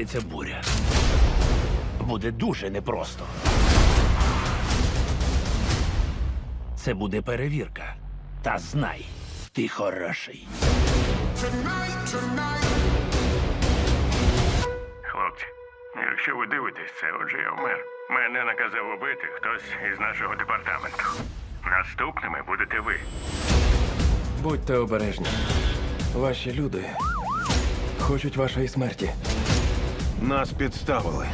Майку, буря. Буде дуже непросто. Це буде перевірка. Та знай, ти хороший. Хлопці, якщо ви дивитесь це, отже я вмер. Мене наказав убити хтось із нашого департаменту. Наступними будете ви. Будьте обережні. Ваші люди хочуть вашої смерті. Нас підставили.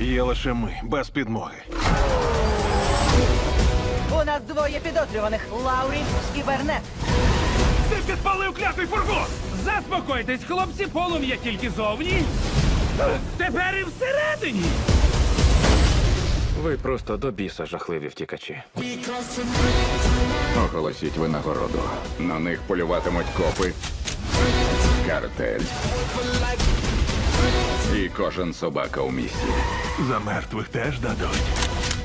Є лише ми, без підмоги. У нас двоє підозрюваних Лаурі і Бернет. Ти підпалив клятий фургон! Заспокойтесь, хлопці, полум'я тільки зовні. Тепер і всередині. Ви просто до біса жахливі втікачі. Оголосіть винагороду. На них полюватимуть копи, картель. І кожен собака у місті. За мертвих теж дадуть.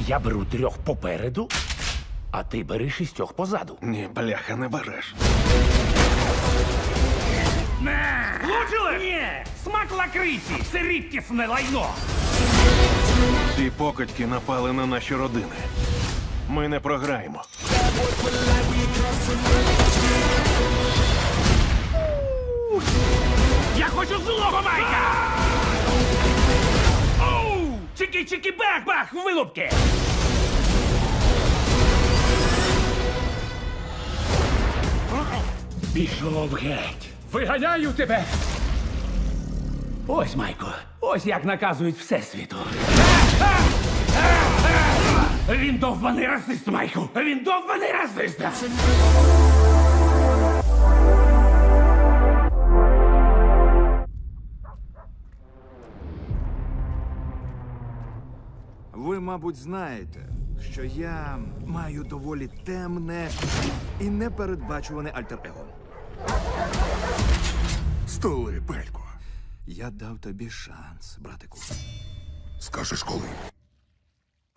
Я беру трьох попереду, а ти бери шістьох позаду. Ні, бляха, не береш. Влучили? Ні! Смак лакриці! Це рідкісне лайно! Ці покидьки напали на наші родини. Ми не програємо. Я хочу злого майка! Оу! Чики-чики-бах-бах, вилупки! Пішов геть! Виганяю тебе! Ось, Майко, ось як наказують Всесвіту. Він довбаний расист, Майку! Він довбаний расист! Ви, мабуть, знаєте, що я маю доволі темне і непередбачуване альтер-его. Столи, пелько. Я дав тобі шанс, братику. Скажеш коли?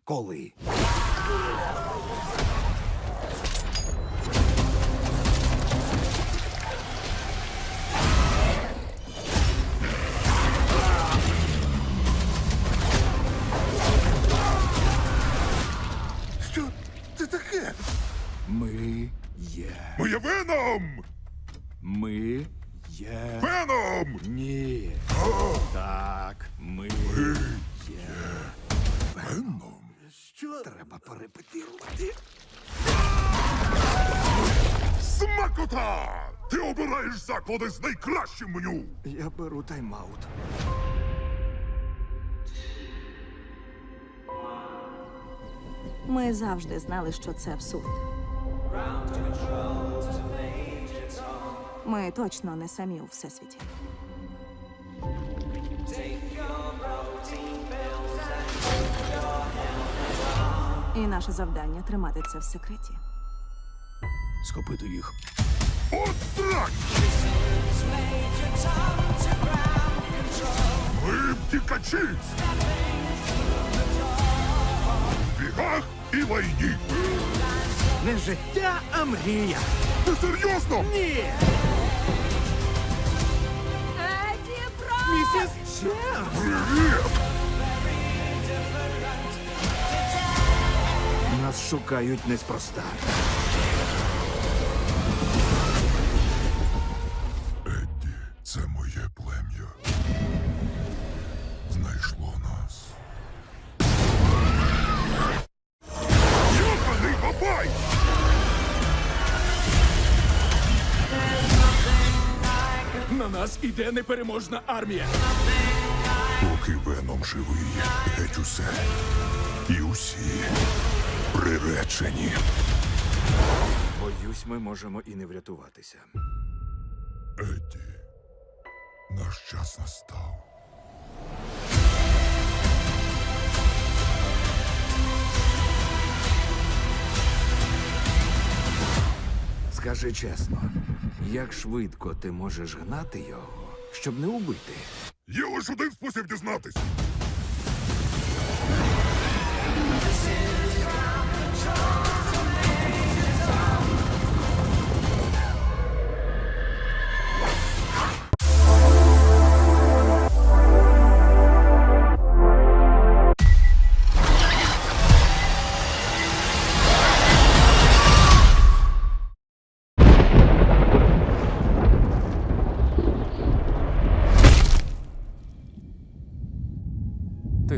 Коли? Смакота! Ти обираєш заклади з найкращим меню! Я беру тайм-аут. Ми завжди знали, що це абсурд. Ми точно не самі у всесвіті. І наше завдання тримати це в секреті. Схопити їх. От так! Втікачі! В бігах і лайні! Не життя, а мрія. Ти серйозно? Ні! Місіс Чемс! Привіт! Нас шукають неспроста. Іде непереможна армія. Поки веном живий, геть усе. І усі приречені. Боюсь, ми можемо і не врятуватися. Едді, наш час настав. Скажи чесно, як швидко ти можеш гнати його, щоб не убити. Є лише один спосіб дізнатись. This.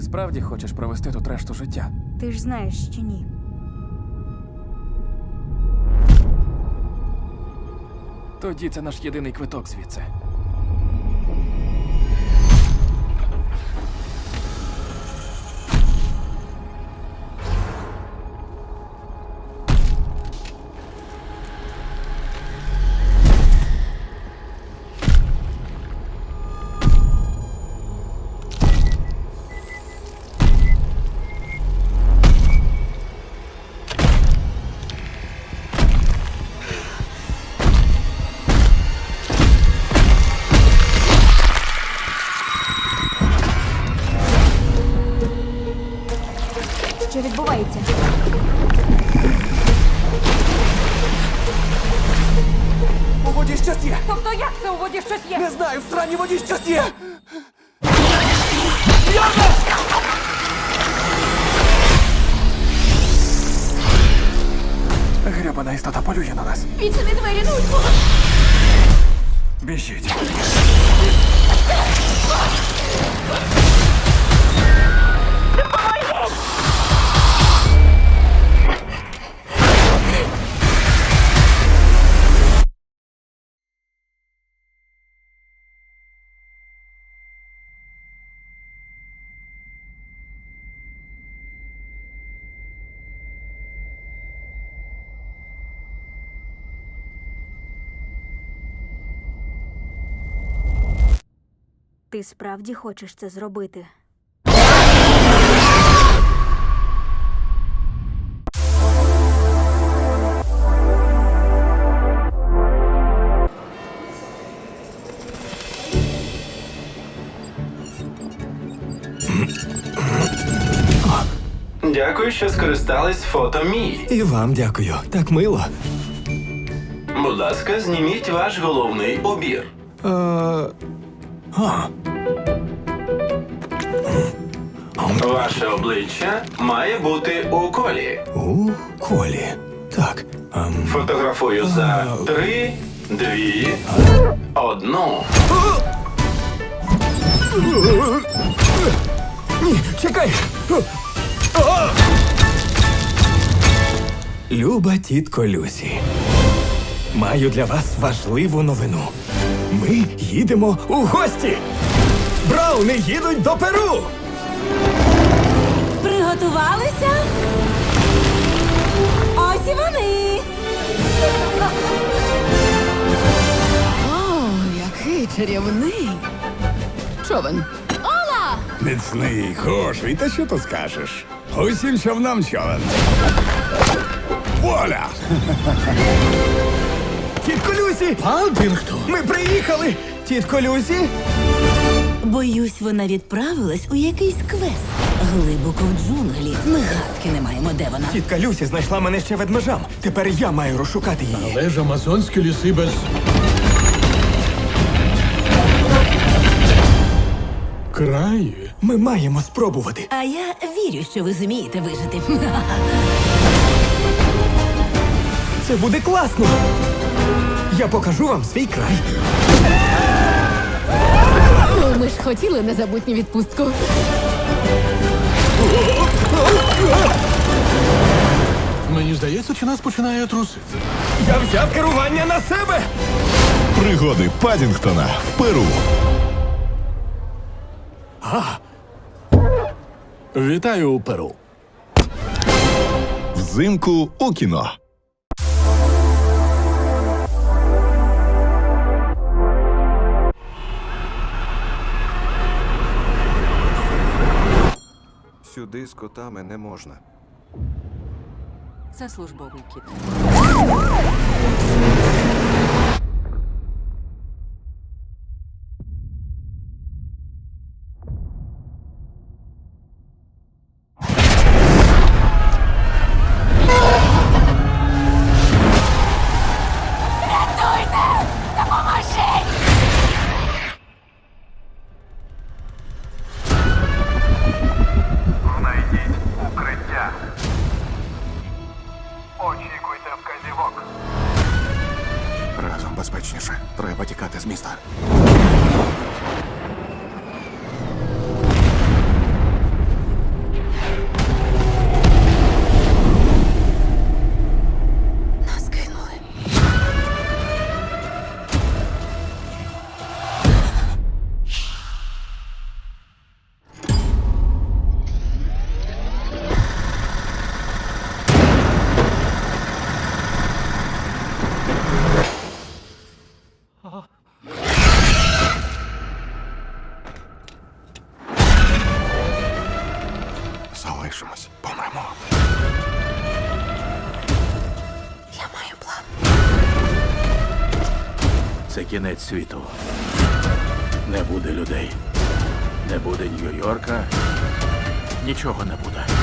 Справді хочеш провести тут решту життя? Ти ж знаєш, що ні. Тоді це наш єдиний квиток звідси. Щось є! Тобто як це у воді щось є? Не знаю, в сраній воді щось є! Гребана істота полює на нас. Відчини двері, ну! Біжіть. Ти справді хочеш це зробити? Дякую, що скористались фото мій. І вам дякую. Так мило. Будь ласка, зніміть ваш головний обір. Е, Ваше обличчя має бути у колі. у колі. Так. ем, Фотографую за три, дві, одну. Ні, чекай! Люба тітко Люсі. Маю для вас важливу новину. Ми їдемо у гості. Брауни їдуть до Перу. Приготувалися? Ось і вони. О, який чарівний. Човен. Міцний, хороший, та що ти скажеш? Усім човнам човен. Воля! Тітко Люсі! Палдингтон! Ми приїхали! Тітко Люсі! Боюсь, вона відправилась у якийсь квест. Глибоко в джунглі. Ми гадки не маємо, де вона. Тітка Люсі знайшла мене ще ведмежам. Тепер я маю розшукати її. Але ж амазонські ліси без. Краї. Ми маємо спробувати. А я вірю, що ви зумієте вижити. Це буде класно. Я покажу вам свій край. Ну, ми ж хотіли незабутню відпустку. Мені здається, чи нас починає трусити. Я взяв керування на себе. Пригоди Падінгтона в Перу. Вітаю у Перу. Взимку у кіно. Сюди з котами не можна. Це службовий кіт. Це кінець світу. Не буде людей. Не буде Нью-Йорка. Нічого не буде.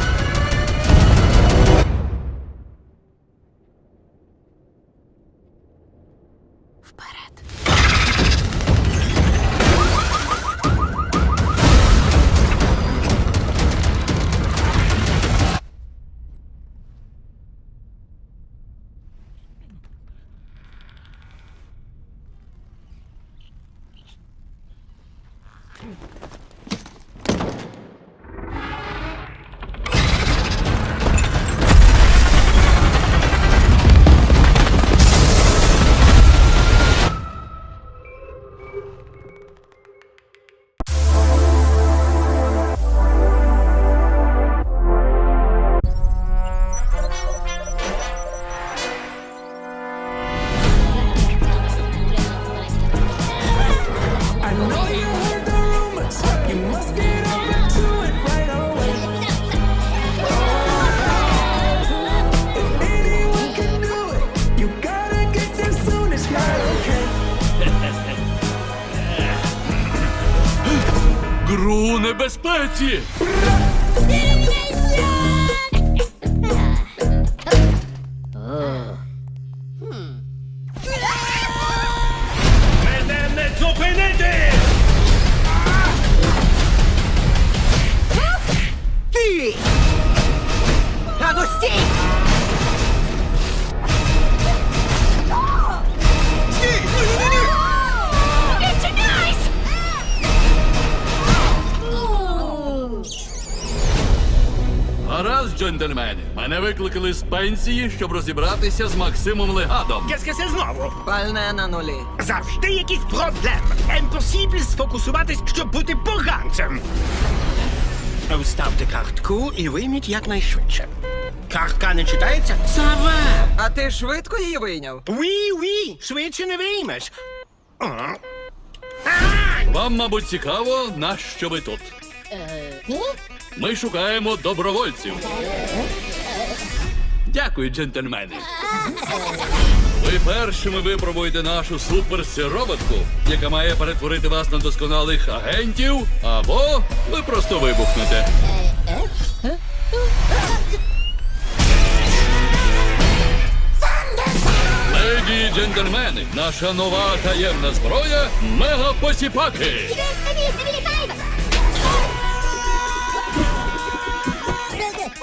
Гру небезпеці! Мене джентльмени. Мене викликали з пенсії, щоб розібратися з Максимом Легадом. Qu'est-ce знову? Пальне на нулі. Завжди якісь проблеми. Емпосібль сфокусуватись, щоб бути поганцем. Вставте картку і вийміть якнайшвидше. Картка не читається? Сава! А ти швидко її вийняв? Уі, уі, швидше не виймеш. Вам, мабуть, цікаво, на що ви тут. Ми шукаємо добровольців. Дякую, джентльмени. Ви першими випробуєте нашу суперсироботку, яка має перетворити вас на досконалих агентів, або ви просто вибухнете. Леді і джентльмени, наша нова таємна зброя мегапосіпаки.